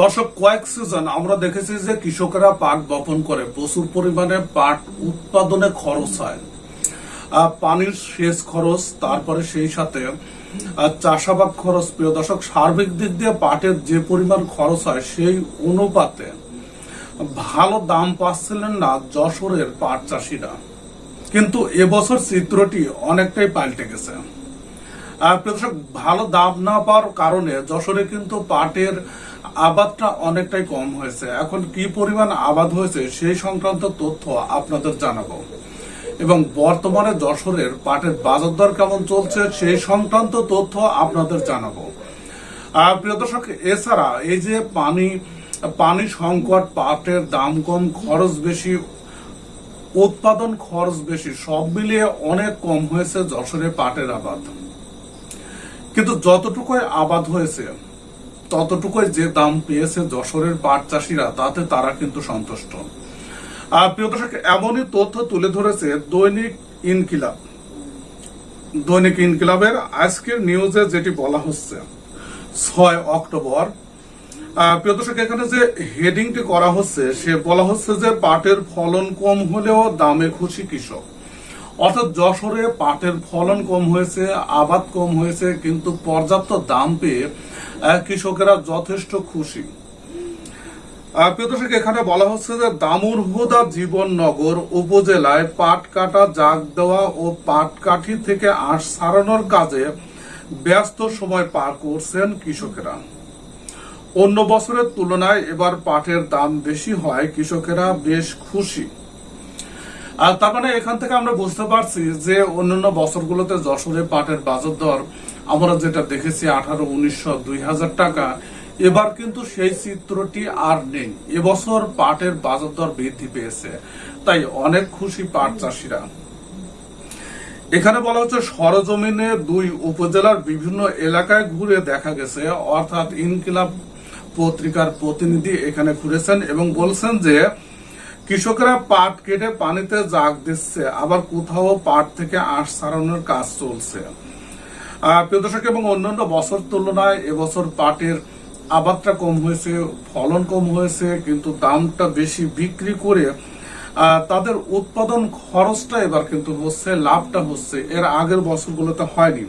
দর্শক, কয়েক সিজন আমরা দেখেছি যে কৃষকেরা পাট বপন করে। প্রচুর পরিমাণে পাট উৎপাদনে খরচ হয়। পানির সেচ খরচ, তারপরে সেই সাথে চাষাবাদ খরচ, প্রিয় দর্শক, সার্বিক দিক দিয়ে পাটের যে পরিমাণ খরচ হয়, সেই অনুপাতে ভালো দাম পাচ্ছিলেন না যশোরের পাট চাষিরা। কিন্তু এবছর চিত্রটি অনেকটাই পাল্টে গেছে। আর ভালো দাম না পাওয়ার কারণে যশোরে কিন্তু পাটের আবাদটা অনেকটাই কম হয়েছে। এখন কি পরিমাণ আবাদ হয়েছে সেই সংক্রান্ত তথ্য আপনাদের জানাব। এবং বর্তমানে যশোরের পাটের বাজার দর কেমন চলছে সেই সংক্রান্ত তথ্য আপনাদের জানাব। প্রিয় দর্শক, এছাড়া এই যে পানি পানি সংকট, পাটের দাম কম, খরচ বেশি, উৎপাদন খরচ বেশি, সব মিলিয়ে অনেক কম হয়েছে যশোরে পাটের আবাদ। কিন্তু যতটুকুই আবাদ হয়েছে ততটুকুই যে দাম পেয়েছে যশোরের পাট চাষিরা, তাতে তারা কিন্তু সন্তুষ্ট। আর প্রিয় দর্শক, এমনই তথ্য তুলে ধরেছে দৈনিক ইনকিলাব। দৈনিক ইনকিলাবের আজকের নিউজে যেটি বলা হচ্ছে, ছয় অক্টোবর। প্রিয় দর্শক, এখানে যে হেডিংটি করা হচ্ছে, সে বলা হচ্ছে যে পাটের ফলন কম হলেও দামে খুশি কৃষক। অর্থাৎ যশোরে পাটের ফলন কম হয়েছে, আবাদ কম হয়েছে, কিন্তু পর্যাপ্ত দাম পেয়ে কৃষকেরা যথেষ্ট খুশি। এখানে বলা হচ্ছে যে দামুরহুদা জীবননগর উপজেলায় পাট কাটা, জাগ দেওয়া ও পাট কাঠি থেকে আঁশ সারানোর কাজে ব্যস্ত সময় পার করছেন কৃষকেরা। অন্য বছরের তুলনায় এবার পাটের দাম বেশি হয়, কৃষকেরা বেশ খুশি। আর তার মানে এখান থেকে আমরা বুঝতে পারছি যে অন্যান্য বছরগুলোতে যশোরে পাটের বাজার দর আমরা যেটা দেখেছি আঠারো, উনিশশো, দুই হাজার টাকা। এবার কিন্তু সেই চিত্রটি আর নেই। এবছর পাটের বাজার দর বৃদ্ধি পেয়েছে। তাই অনেক খুশি পাট চাষিরা। এখানে বলা হচ্ছে সরজমিনে দুই উপজেলার বিভিন্ন এলাকায় ঘুরে দেখা গেছে। অর্থাৎ ইনকিলাব পত্রিকার প্রতিনিধি এখানে ঘুরেছেন এবং বলছেন যে কৃষকরা পাট কেটে পানিতে জাগ দিচ্ছে আবার কোথাও পাট থেকে আঁশ ছাড়ানোর কাজ চলছে। আহ, এবং অন্যান্য বছর তুলনায় এবছর পাটের আবাদটা কম হয়েছে ফলন কম হয়েছে কিন্তু দামটা বেশি বিক্রি করে তাদের উৎপাদন খরচটা এবার কিন্তু হচ্ছে লাভটা হচ্ছে। এর আগের বছরগুলোতে হয়নি।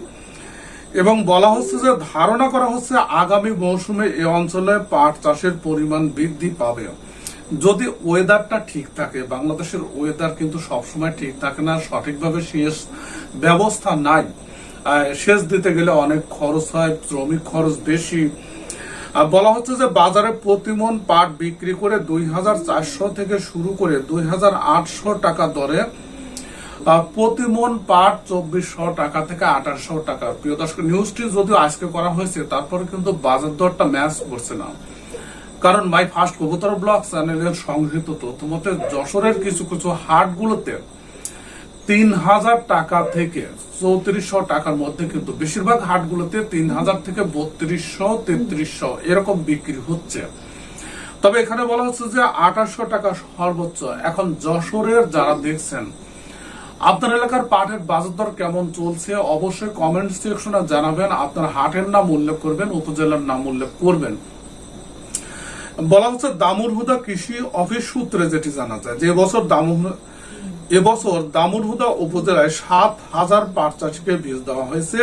এবং বলা হচ্ছে যে ধারণা করা হচ্ছে আগামী মৌসুমে এ অঞ্চলে পাট চাষের পরিমাণ বৃদ্ধি পাবে। যদি ওয়েদারটা ঠিক থাকে বাংলাদেশের ওয়েদার কিন্তু সবসময় ঠিক থাকে না সঠিকভাবে সেচ ব্যবস্থা নাই সেচ দিতে গেলে অনেক খরচ হয় শ্রমিক খরচ বেশি। বলা হচ্ছে যে বাজারে প্রতিমন পাট বিক্রি করে দুই হাজার চারশো থেকে শুরু করে দুই হাজার আটশো টাকা দরে আহ, প্রতি মন পাট চব্বিশশো টাকা থেকে আঠাশশো টাকা। প্রিয় দর্শক নিউজটি যদিও আজকে করা হয়েছে তারপরে কিন্তু বাজার দরটা ম্যাচ করছে না। কারণ মাই ফার্স্ট কবুতর ব্লগ চ্যানেলের সংগৃহীত তথ্য মতে যশোরের কিছু কিছু হাটগুলোতে তিন হাজার টাকা থেকে চৌত্রিশশো টাকার মধ্যে কিন্তু বেশিরভাগ হাটগুলোতে তিন হাজার থেকে বত্রিশশো, তেত্রিশশো এরকম বিক্রি হচ্ছে। তবে এখানে বলা হচ্ছে যে আঠাশশো টাকা সর্বোচ্চ। এখন যশোরের যারা দেখছেন, আপনার এলাকার পাটের বাজার দর কেমন চলছে? অবশ্যই কমেন্ট সেকশনে জানাবেন। আপনার হাটের নাম উল্লেখ করবেন, উপজেলার নাম উল্লেখ করবেন। বলা হচ্ছে দামুরহুদা কৃষি অফিস সূত্রে যেটি জানা যায়, যে বছর দামুর এবছর দামুরহুদা উপজেলায় সাত হাজার পাট চাষিকে বীজ দেওয়া হয়েছে।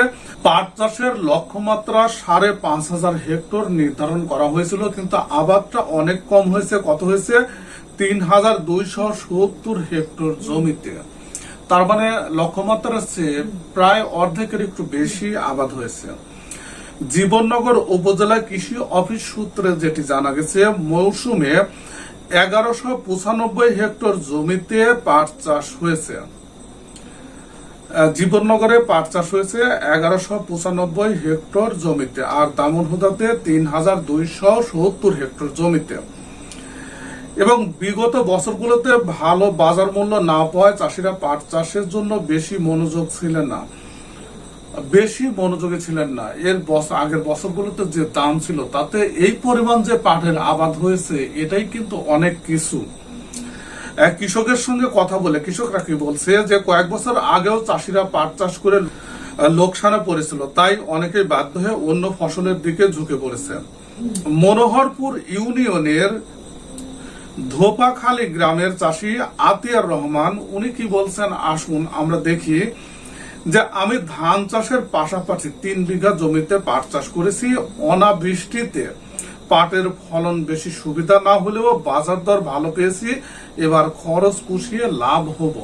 পাট চাষের লক্ষ্যমাত্রা সাড়ে পাঁচ হাজার হেক্টর নির্ধারণ করা হয়েছিল, কিন্তু আবাদটা অনেক কম হয়েছে। কত হয়েছে? তিন হাজার দুইশো সত্তর হেক্টর জমিতে। তার মানে লক্ষ্যমাত্রার চেয়ে প্রায় অর্ধেকের একটু বেশি আবাদ হয়েছে। জীবননগর উপজেলা কৃষি অফিস সূত্রে যেটি জানা গেছে, মৌসুমে এগারোশো হেক্টর জমিতে পাট চাষ হয়েছে। জীবননগরে পাট চাষ হয়েছে এগারোশো হেক্টর জমিতে, আর দামনহুদাতে তিন হাজার দুইশো সত্তর হেক্টর জমিতে। এবং বিগত বছরগুলোতে ভালো বাজার মূল্য না পাওয়ায় চাষিরা পাট চাষের জন্য বেশি মনোযোগ ছিলেন না। বেশি মনোযোগী ছিলেন না। এর বছর আগের বছরগুলোতে যে দাম ছিল, তাতে এই পরিমাণ যে পাটের আবাদ হয়েছে, এটাই কিন্তু অনেক কিছু। কৃষকের সঙ্গে কথা বলে, কৃষকরা কি বলছে যে, কয়েক বছর আগেও চাষিরা পাট চাষ করে লোকসানে পড়েছিল, তাই অনেকেই বাধ্য হয়ে অন্য ফসলের দিকে ঝুঁকে পড়েছে। মনোহরপুর ইউনিয়নের ধোপাখালী গ্রামের চাষি আতিয়ার রহমান, উনি কি বলছেন, আসুন আমরা দেখি। যে আমি ধান চাষের পাশাপাশি তিন বিঘা জমিতে পাট চাষ করেছি। অনাবৃষ্টিতে পাটের ফলন বেশি সুবিধা না হলেও বাজার দর ভালো পেয়েছি। এবার খরচ কুশিয়ে লাভ হব।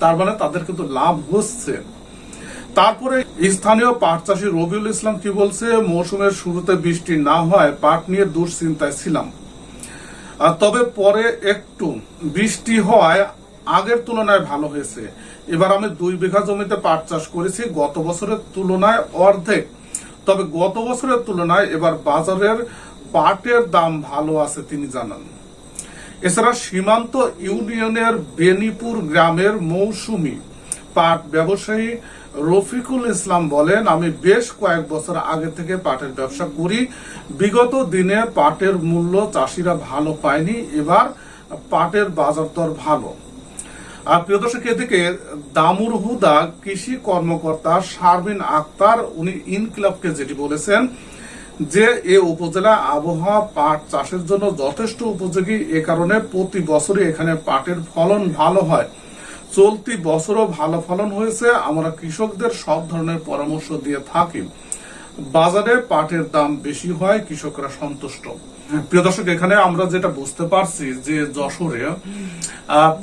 তার মানে তাদের কিন্তু লাভ হচ্ছে। তারপরে স্থানীয় পাট চাষী রবিউল ইসলাম কি বলছে? মৌসুমের শুরুতে বৃষ্টি না হয়, পাট নিয়ে দুশ্চিন্তায় ছিলাম। তবে পরে একটু বৃষ্টি হওয়ায় আগের তুলনায় ভালো হয়েছে। এবার আমি দুই বিঘা জমিতে পাট চাষ করেছি, গত বছরের তুলনায় অর্ধেক। তবে গত বছরের তুলনায় এবার বাজারের পাটের দাম ভালো আছে তিনি জানান। এছাড়া সীমান্ত ইউনিয়নের বেনিপুর গ্রামের মৌসুমি পাট ব্যবসায়ী রফিকুল ইসলাম বলেন, আমি বেশ কয়েক বছর আগে থেকে পাটের ব্যবসা করি। বিগত দিনে পাটের মূল্য চাষিরা ভালো পায়নি। এবার পাটের বাজার দর ভালো। প্রিয় দর্শক, এদিকে দামুর হুদা কৃষি কর্মকর্তা শারমিন আক্তার, উনি ইনকিলাবকে যেটি বলেছেন যে এ উপজেলা আবহাওয়া পাট চাষের জন্য যথেষ্ট উপযোগী, এ কারণে প্রতি বছরই এখানে পাটের ফলন ভালো হয়। চলতি বছরও ভালো ফলন হয়েছে, আমরা কৃষকদের সব ধরনের পরামর্শ দিয়ে থাকি। বাজারে পাটের দাম বেশি হয়, কৃষকরা সন্তুষ্ট। প্রিয় দর্শক, এখানে আমরা যেটা বুঝতে পারছি যে যশোরে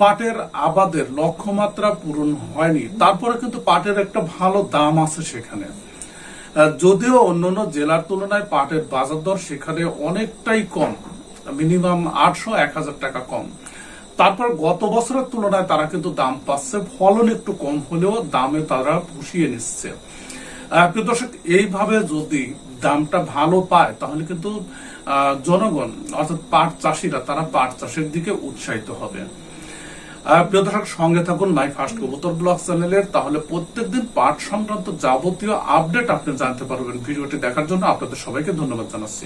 পাটের আবাদের লক্ষ্যমাত্রা পূরণ হয়নি। তারপরে কিন্তু পাটের একটা ভালো দাম আছে সেখানে। যদিও অন্যান্য জেলার তুলনায় পাটের বাজার দর সেখানে অনেকটাই কম, মিনিমাম আটশো এক হাজার টাকা কম। তারপর গত বছরের তুলনায় তারা কিন্তু দাম পাচ্ছে, ফলন একটু কম হলেও দামে তারা পুষিয়ে নিচ্ছে। প্রিয় দর্শক, এইভাবে যদি দামটা ভালো পায়, তাহলে কিন্তু জনগণ, অর্থাৎ পাট চাষিরা, তারা পাট চাষের দিকে উৎসাহিত হবে। প্রিয় দর্শক, সঙ্গে থাকুন মাই ফার্স্ট কবুতর ব্লগ চ্যানেলের তাহলে প্রত্যেকদিন পাট সংক্রান্ত যাবতীয় আপডেট আপনি জানতে পারবেন। ভিডিওটি দেখার জন্য আপনাদের সবাইকে ধন্যবাদ জানাচ্ছি।